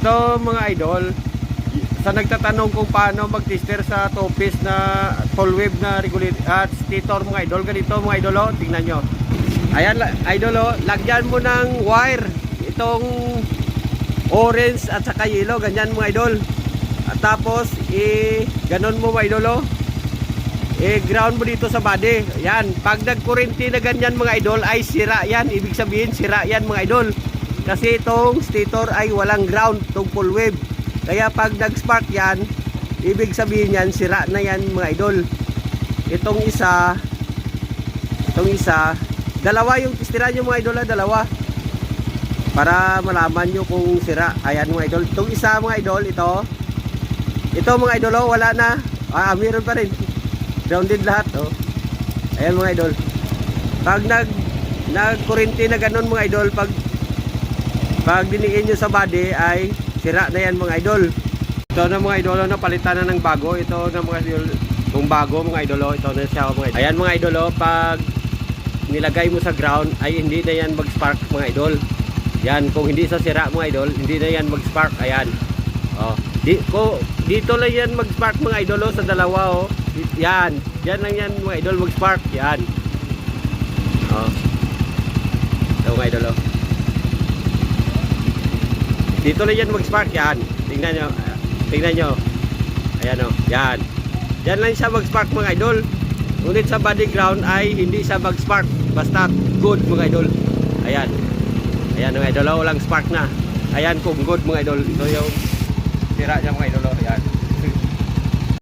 Ito mga idol, sa nagtatanong kung paano mag-tester sa topis na wave na regulator at stator mga idol, ganito mga idol, oh, tingnan nyo. Ayan idol, oh, lagyan mo ng wire itong orange at saka yellow, ganyan mga idol. At tapos, i ganon mo mga idol, oh. I-ground mo dito sa body. Yan, pag nagkurente na ganyan mga idol, ay sira yan. Ibig sabihin, sira yan mga idol. Kasi itong stator ay walang ground, itong full wave. Kaya pag nag-spark yan, ibig sabihin yan, sira na yan mga idol. Itong isa, itong isa, dalawa yung testira nyo mga idol, ah, dalawa. Para malaman nyo kung sira. Ayan mga idol. Itong isa mga idol, ito. Ito mga idol, oh, wala na. Ah, meron pa rin. Grounded lahat, oh. Ayan mga idol. Pag nag nagkurente na ganun mga idol, pag pag diniin nyo sa body ay sira na yan mga idol. Ito na mga idol, na palitan na ng bago. Ito na mga idol, kung bago mga idol, oh, ito na siya mga idol. Ayan mga idol, oh, pag nilagay mo sa ground ay hindi na yan mag-spark mga idol. Yan, kung hindi sa sira mga idol, hindi na yan mag-spark. Ayan. Oh, di ko dito lang yan mag-spark mga idol oh, sa dalawa oh. Yan, yan lang yan mga idol mag-spark. Yan. Oh. Ito mga idol oh. Dito lang yan mag-spark yan. Tingnan nyo. Tingnan nyo. Ayan oh. Yan. Yan lang siya mag-spark mga idol. Ngunit sa body ground ay hindi siya mag-spark. Basta good mga idol. Ayan. Ayan mga idol. oh, Walang spark na. Ayan kung good mga idol. Ito yung sira niya mga idol. oh. Ayan.